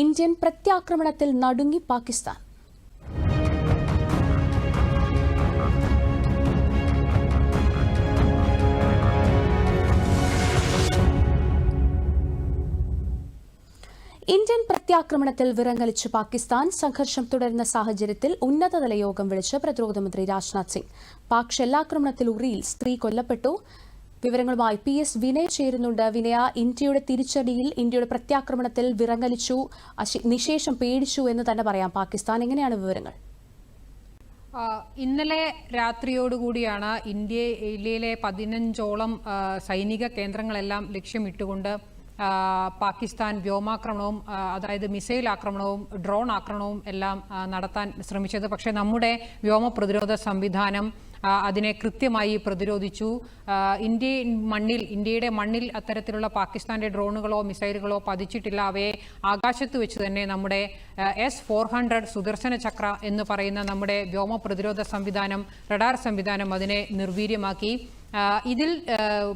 Indian പ്രത്യാക്രമണത്തിൽ നടുങ്ങി Pakistan. Indian പ്രത്യാക്രമണത്തിൽ വിറങ്ങലിച്ച് പാകിസ്ഥാൻ. സംഘർഷം തുടരുന്ന സാഹചര്യത്തിൽ ഉന്നതതല യോഗം വിളിച്ച് പ്രതിരോധമന്ത്രി രാജ്നാഥ് സിംഗ്. പാക് ഷെല്ലാക്രമണത്തിൽ ഉറിയിൽ സ്ത്രീ കൊല്ലപ്പെട്ടു. വിവരങ്ങളുമായി പി എസ് വിനയ് ചേരുന്നുണ്ട്. വിനയ ഇന്ത്യയുടെ തിരിച്ചടിയിൽ ഇന്ത്യയുടെ പ്രത്യാക്രമണത്തിൽ വിറങ്ങലിച്ചു നിശേഷം പേടിച്ചു എന്ന് തന്നെ പറയാം. പാകിസ്ഥാൻ എങ്ങനെയാണ് വിവരങ്ങൾ? ഇന്നലെ രാത്രിയോടുകൂടിയാണ് ഇന്ത്യയിലെ പതിനഞ്ചോളം സൈനിക കേന്ദ്രങ്ങളെല്ലാം ലക്ഷ്യമിട്ടുകൊണ്ട് പാകിസ്ഥാൻ വ്യോമാക്രമണവും അതായത് മിസൈൽ ആക്രമണവും ഡ്രോൺ ആക്രമണവും എല്ലാം നടത്താൻ ശ്രമിച്ചത്. പക്ഷേ നമ്മുടെ വ്യോമ പ്രതിരോധ സംവിധാനം അതിനെ കൃത്യമായി പ്രതിരോധിച്ചു. ഇന്ത്യ മണ്ണിൽ ഇന്ത്യയുടെ മണ്ണിൽ അത്തരത്തിലുള്ള പാകിസ്ഥാന്റെ ഡ്രോണുകളോ മിസൈലുകളോ പതിച്ചിട്ടില്ല. അവയെ ആകാശത്ത് വെച്ച് തന്നെ നമ്മുടെ S four hundred Sudarshana Chakra എന്ന് പറയുന്ന നമ്മുടെ വ്യോമ പ്രതിരോധ സംവിധാനം റഡാർ സംവിധാനം അതിനെ നിർവീര്യമാക്കി. ഇതിൽ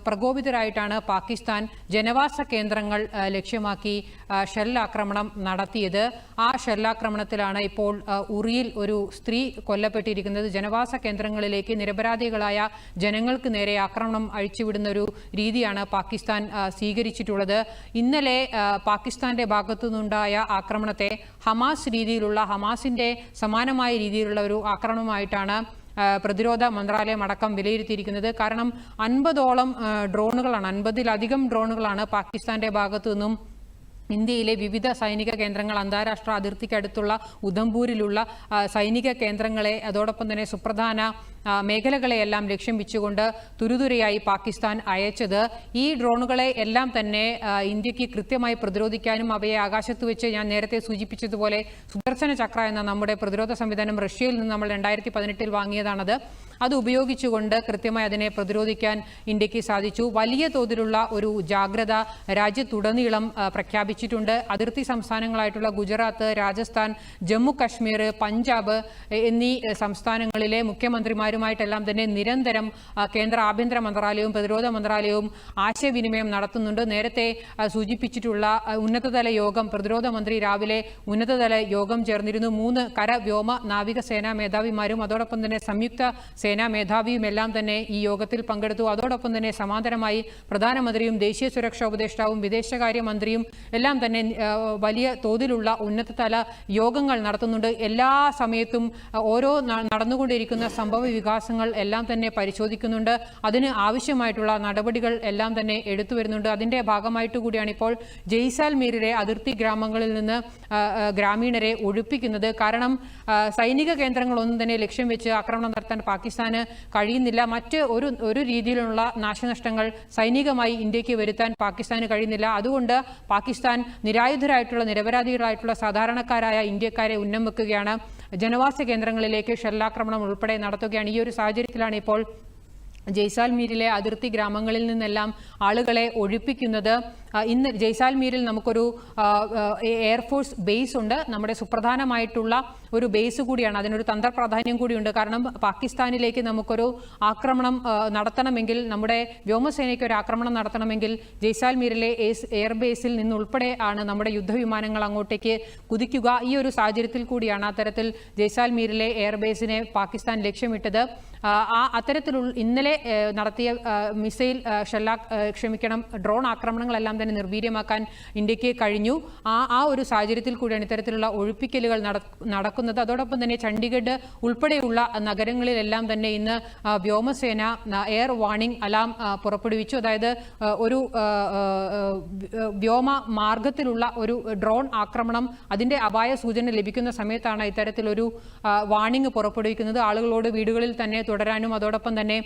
പ്രകോപിതരായിട്ടാണ് പാകിസ്ഥാൻ ജനവാസ കേന്ദ്രങ്ങൾ ലക്ഷ്യമാക്കി ഷെല്ലാക്രമണം നടത്തിയത്. ആ ഷെല്ലാക്രമണത്തിലാണ് ഇപ്പോൾ ഉറിയിൽ ഒരു സ്ത്രീ കൊല്ലപ്പെട്ടിരിക്കുന്നത്. ജനവാസ കേന്ദ്രങ്ങളിലേക്ക് നിരപരാധികളായ ജനങ്ങൾക്ക് നേരെ ആക്രമണം അഴിച്ചുവിടുന്ന ഒരു രീതിയാണ് പാകിസ്ഥാൻ സ്വീകരിച്ചിട്ടുള്ളത്. ഇന്നലെ പാകിസ്ഥാന്റെ ഭാഗത്തു നിന്നുണ്ടായ ആക്രമണത്തെ ഹമാസ് രീതിയിലുള്ള ഹമാസിന്റെ സമാനമായ രീതിയിലുള്ള ഒരു ആക്രമണമായിട്ടാണ് പ്രതിരോധ മന്ത്രാലയം അടക്കം വിലയിരുത്തിയിരിക്കുന്നത് കാരണം അൻപതോളം ഡ്രോണുകളാണ് അൻപതിലധികം ഡ്രോണുകളാണ് പാകിസ്ഥാന്റെ ഭാഗത്തു നിന്നും ഇന്ത്യയിലെ വിവിധ സൈനിക കേന്ദ്രങ്ങൾ അന്താരാഷ്ട്ര അതിർത്തിക്കടുത്തുള്ള ഉധംപൂരിലുള്ള ആ, സൈനിക കേന്ദ്രങ്ങളെ അതോടൊപ്പം തന്നെ സുപ്രധാന മേഖലകളെയെല്ലാം ലക്ഷ്യം വെച്ചുകൊണ്ട് തുരുതുരയായി പാകിസ്ഥാൻ അയച്ചത്. ഈ ഡ്രോണുകളെ എല്ലാം തന്നെ ഇന്ത്യയ്ക്ക് കൃത്യമായി പ്രതിരോധിക്കാനും അവയെ ആകാശത്ത് വെച്ച് ഞാൻ നേരത്തെ സൂചിപ്പിച്ചതുപോലെ സുദർശന ചക്ര എന്ന നമ്മുടെ പ്രതിരോധ സംവിധാനം റഷ്യയിൽ നിന്ന് നമ്മൾ രണ്ടായിരത്തി പതിനെട്ടിൽ വാങ്ങിയതാണത്. അത് ഉപയോഗിച്ചുകൊണ്ട് കൃത്യമായി അതിനെ പ്രതിരോധിക്കാൻ ഇന്ത്യയ്ക്ക് സാധിച്ചു. വലിയ തോതിലുള്ള ഒരു ജാഗ്രത രാജ്യത്തുടനീളം പ്രഖ്യാപിച്ചിട്ടുണ്ട്. അതിർത്തി സംസ്ഥാനങ്ങളായിട്ടുള്ള ഗുജറാത്ത് രാജസ്ഥാൻ ജമ്മു കശ്മീർ പഞ്ചാബ് എന്നീ സംസ്ഥാനങ്ങളിലെ മുഖ്യമന്ത്രിമാരുമായിട്ടെല്ലാം തന്നെ നിരന്തരം കേന്ദ്ര ആഭ്യന്തര മന്ത്രാലയവും പ്രതിരോധ മന്ത്രാലയവും ആശയവിനിമയം നടത്തുന്നുണ്ട്. നേരത്തെ സൂചിപ്പിച്ചിട്ടുള്ള ഉന്നതതല യോഗം പ്രതിരോധ മന്ത്രി രാവിലെ ഉന്നതതല യോഗം ചേർന്നിരുന്നു. മൂന്ന് കര വ്യോമ നാവികസേനാ മേധാവിമാരും അതോടൊപ്പം തന്നെ സംയുക്ത സേനാ മേധാവിയും എല്ലാം തന്നെ ഈ യോഗത്തിൽ പങ്കെടുത്തു. അതോടൊപ്പം തന്നെ സമാന്തരമായി പ്രധാനമന്ത്രിയും ദേശീയ സുരക്ഷാ ഉപദേഷ്ടാവും വിദേശകാര്യമന്ത്രിയും എല്ലാം തന്നെ വലിയ തോതിലുള്ള ഉന്നതതല യോഗങ്ങൾ നടത്തുന്നുണ്ട്. എല്ലാ സമയത്തും ഓരോ നടന്നുകൊണ്ടിരിക്കുന്ന സംഭവ വികാസങ്ങൾ എല്ലാം തന്നെ പരിശോധിക്കുന്നുണ്ട്. അതിന് ആവശ്യമായിട്ടുള്ള നടപടികൾ എല്ലാം തന്നെ എടുത്തു വരുന്നുണ്ട്. അതിന്റെ ഭാഗമായിട്ട് കൂടിയാണ് ഇപ്പോൾ ജയ്സാൽമീരിലെ അതിർത്തി ഗ്രാമങ്ങളിൽ നിന്ന് ഗ്രാമീണരെ ഒഴിപ്പിക്കുന്നത്. കാരണം സൈനിക കേന്ദ്രങ്ങളൊന്നും തന്നെ ലക്ഷ്യം വെച്ച് ആക്രമണം നടത്താൻ പാകിസ്ഥാന് കഴിയുന്നില്ല. മറ്റ് ഒരു ഒരു രീതിയിലുള്ള നാശനഷ്ടങ്ങൾ സൈനികമായി ഇന്ത്യയ്ക്ക് വരുത്താൻ പാകിസ്ഥാന് കഴിയുന്നില്ല. അതുകൊണ്ട് പാകിസ്ഥാൻ നിരായുധരായിട്ടുള്ള നിരപരാധികളായിട്ടുള്ള സാധാരണക്കാരായ ഇന്ത്യക്കാരെ ഉന്നം വെക്കുകയാണ് ജനവാസ കേന്ദ്രങ്ങളിലേക്ക് ഷെല്ലാക്രമണം ഉൾപ്പെടെ നടത്തുകയാണ്. ഈ ഒരു സാഹചര്യത്തിലാണ് ഇപ്പോൾ ജയ്സാൽമീരിലെ അതിർത്തി ഗ്രാമങ്ങളിൽ നിന്നെല്ലാം ആളുകളെ ഒഴിപ്പിക്കുന്നത്. ഇന്ന് ജയ്സാൽമീരിൽ നമുക്കൊരു എയർഫോഴ്സ് ബേസ് ഉണ്ട്. നമ്മുടെ സുപ്രധാനമായിട്ടുള്ള ഒരു ബേസ് കൂടിയാണ്. അതിനൊരു തന്ത്രപ്രാധാന്യം കൂടിയുണ്ട്. കാരണം പാകിസ്ഥാനിലേക്ക് നമുക്കൊരു ആക്രമണം നടത്തണമെങ്കിൽ നമ്മുടെ വ്യോമസേനയ്ക്ക് ഒരു ആക്രമണം നടത്തണമെങ്കിൽ ജയ്സാൽമീരിലെ എയർബേസിൽ എയർ നിന്നുൾപ്പെടെ ആണ് നമ്മുടെ യുദ്ധവിമാനങ്ങൾ അങ്ങോട്ടേക്ക് കുതിക്കുക. ഈ ഒരു സാഹചര്യത്തിൽ കൂടിയാണ് അത്തരത്തിൽ ജയ്സാൽമീരിലെ എയർബേസിനെ പാകിസ്ഥാൻ ലക്ഷ്യമിട്ടത്. ആ, അത്തരത്തിലുള്ള ഇന്നലെ നടത്തിയ മിസൈൽ ഷെല്ലാ ക്ഷമിക്കണം ഡ്രോൺ ആക്രമണങ്ങളെല്ലാം തന്നെ നിർവീര്യമാക്കാൻ ഇന്ത്യയ്ക്ക് കഴിഞ്ഞു. ആ ആ ഒരു സാഹചര്യത്തിൽ കൂടിയാണ് ഇത്തരത്തിലുള്ള ഒഴിപ്പിക്കലുകൾ നടക്കുന്നത്. അതോടൊപ്പം തന്നെ ചണ്ഡീഗഡ് ഉൾപ്പെടെയുള്ള നഗരങ്ങളിലെല്ലാം തന്നെ ഇന്ന് വ്യോമസേന എയർ വാണിംഗ് അലാം പുറപ്പെടുവിച്ചു. അതായത് ഒരു വ്യോമ മാർഗത്തിലുള്ള ഒരു ഡ്രോൺ ആക്രമണം അതിന്റെ അപായ സൂചന ലഭിക്കുന്ന സമയത്താണ് ഇത്തരത്തിലൊരു വാണിംഗ് പുറപ്പെടുവിക്കുന്നത്. ആളുകളോട് വീടുകളിൽ തന്നെ തുടരാനും അതോടൊപ്പം തന്നെ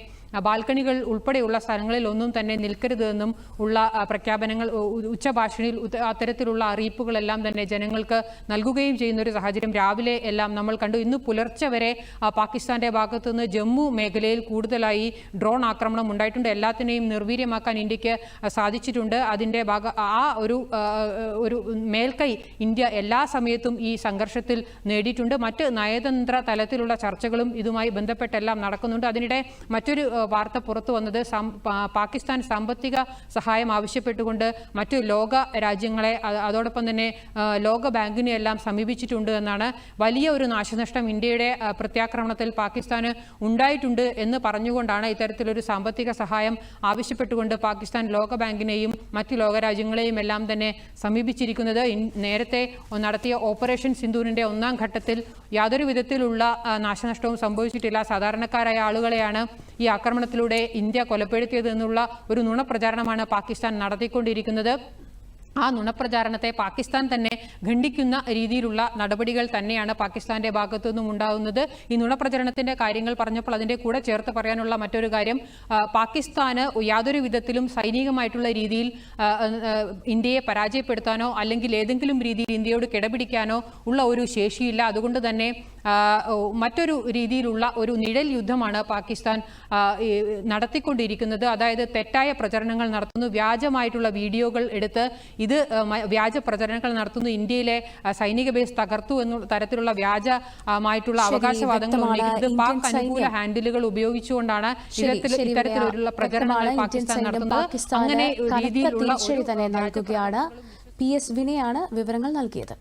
ബാൽക്കണികൾ ഉൾപ്പെടെയുള്ള സ്ഥലങ്ങളിൽ ഒന്നും തന്നെ നിൽക്കരുതെന്നും ഉള്ള പ്രഖ്യാപനങ്ങൾ ഉ- ഉച്ചഭാഷണിയിൽ അത്തരത്തിലുള്ള അറിയിപ്പുകളെല്ലാം തന്നെ ജനങ്ങൾക്ക് നൽകുകയും ചെയ്യുന്ന ഒരു സാഹചര്യം രാവിലെ എല്ലാം നമ്മൾ കണ്ടു. ഇന്ന് പുലർച്ചെ വരെ പാകിസ്ഥാന്റെ ഭാഗത്തു നിന്ന് ജമ്മു മേഖലയിൽ കൂടുതലായി ഡ്രോൺ ആക്രമണം ഉണ്ടായിട്ടുണ്ട്. എല്ലാത്തിനെയും നിർവീര്യമാക്കാൻ ഇന്ത്യയ്ക്ക് സാധിച്ചിട്ടുണ്ട്. അതിന്റെ ഭാഗ ആ ഒരു ഒരു മേൽക്കൈ ഇന്ത്യ എല്ലാ സമയത്തും ഈ സംഘർഷത്തിൽ നേടിയിട്ടുണ്ട്. മറ്റ് നയതന്ത്ര തലത്തിലുള്ള ചർച്ചകളും ഇതുമായി ബന്ധപ്പെട്ടെല്ലാം നടക്കുന്നുണ്ട്. അതിനിടെ മറ്റൊരു വാർത്ത പുറത്തു വന്നത് പാകിസ്ഥാൻ സാമ്പത്തിക സഹായം ആവശ്യപ്പെട്ടുകൊണ്ട് മറ്റു ലോക രാജ്യങ്ങളെ അതോടൊപ്പം തന്നെ ലോക ബാങ്കിനെ എല്ലാം സമീപിച്ചിട്ടുണ്ട് എന്നാണ് വലിയ ഒരു നാശനഷ്ടം ഇന്ത്യയുടെ പ്രത്യാക്രമണത്തിൽ പാകിസ്ഥാന് ഉണ്ടായിട്ടുണ്ട് എന്ന് പറഞ്ഞുകൊണ്ടാണ് ഇത്തരത്തിലൊരു സാമ്പത്തിക സഹായം ആവശ്യപ്പെട്ടുകൊണ്ട് പാകിസ്ഥാൻ ലോക ബാങ്കിനെയും മറ്റു ലോകരാജ്യങ്ങളെയും എല്ലാം തന്നെ സമീപിച്ചിരിക്കുന്നത്. നേരത്തെ നടത്തിയ ഓപ്പറേഷൻ സിന്ധൂരിന്റെ ഒന്നാം ഘട്ടത്തിൽ യാതൊരു വിധത്തിലുള്ള നാശനഷ്ടവും സംഭവിച്ചിട്ടില്ല. സാധാരണക്കാരായ ആളുകളെയാണ് ഈ ആക്രമണത്തിലൂടെ ഇന്ത്യ കൊലപ്പെടുത്തിയത് എന്നുള്ള ഒരു നുണപ്രചാരണമാണ് പാകിസ്ഥാൻ നടത്തിക്കൊണ്ടിരിക്കുന്നത്. ആ നുണപ്രചാരണത്തെ പാകിസ്ഥാൻ തന്നെ ഖണ്ഡിക്കുന്ന രീതിയിലുള്ള നടപടികൾ തന്നെയാണ് പാകിസ്ഥാന്റെ ഭാഗത്തു നിന്നും ഉണ്ടാകുന്നത് ഈ നുണപ്രചരണത്തിന്റെ കാര്യങ്ങൾ പറഞ്ഞപ്പോൾ അതിന്റെ കൂടെ ചേർത്ത് പറയാനുള്ള മറ്റൊരു കാര്യം പാകിസ്ഥാന് യാതൊരു വിധത്തിലും സൈനികമായിട്ടുള്ള രീതിയിൽ ഇന്ത്യയെ പരാജയപ്പെടുത്താനോ അല്ലെങ്കിൽ ഏതെങ്കിലും രീതിയിൽ ഇന്ത്യയോട് കിടപിടിക്കാനോ ഉള്ള ഒരു ശേഷിയില്ല. അതുകൊണ്ട് തന്നെ മറ്റൊരു രീതിയിലുള്ള ഒരു നിഴൽ യുദ്ധമാണ് പാകിസ്ഥാൻ നടത്തിക്കൊണ്ടിരിക്കുന്നത്. അതായത് തെറ്റായ പ്രചരണങ്ങൾ നടത്തുന്നു. വ്യാജമായിട്ടുള്ള വീഡിയോകൾ എടുത്ത് ഇത് വ്യാജ പ്രചരണങ്ങൾ നടത്തുന്നു. ഇന്ത്യയിലെ സൈനിക ബേസ് തകർത്തു എന്ന തരത്തിലുള്ള വ്യാജമായിട്ടുള്ള അവകാശവാദങ്ങൾ. ഉന്നയിക്കുന്നത്. പാക് അനുകൂല ഹാൻഡിലുകൾ ഉപയോഗിച്ചുകൊണ്ടാണ് ഇത്തരത്തിലുള്ള. പ്രചരണങ്ങൾ പാകിസ്ഥാൻ നടത്തുന്നത്. അങ്ങനെ രീതിയിലുള്ള തന്നെ നൽകുകയാണ്. പി എസ് വിനയാണ് വിവരങ്ങൾ നൽകിയത്.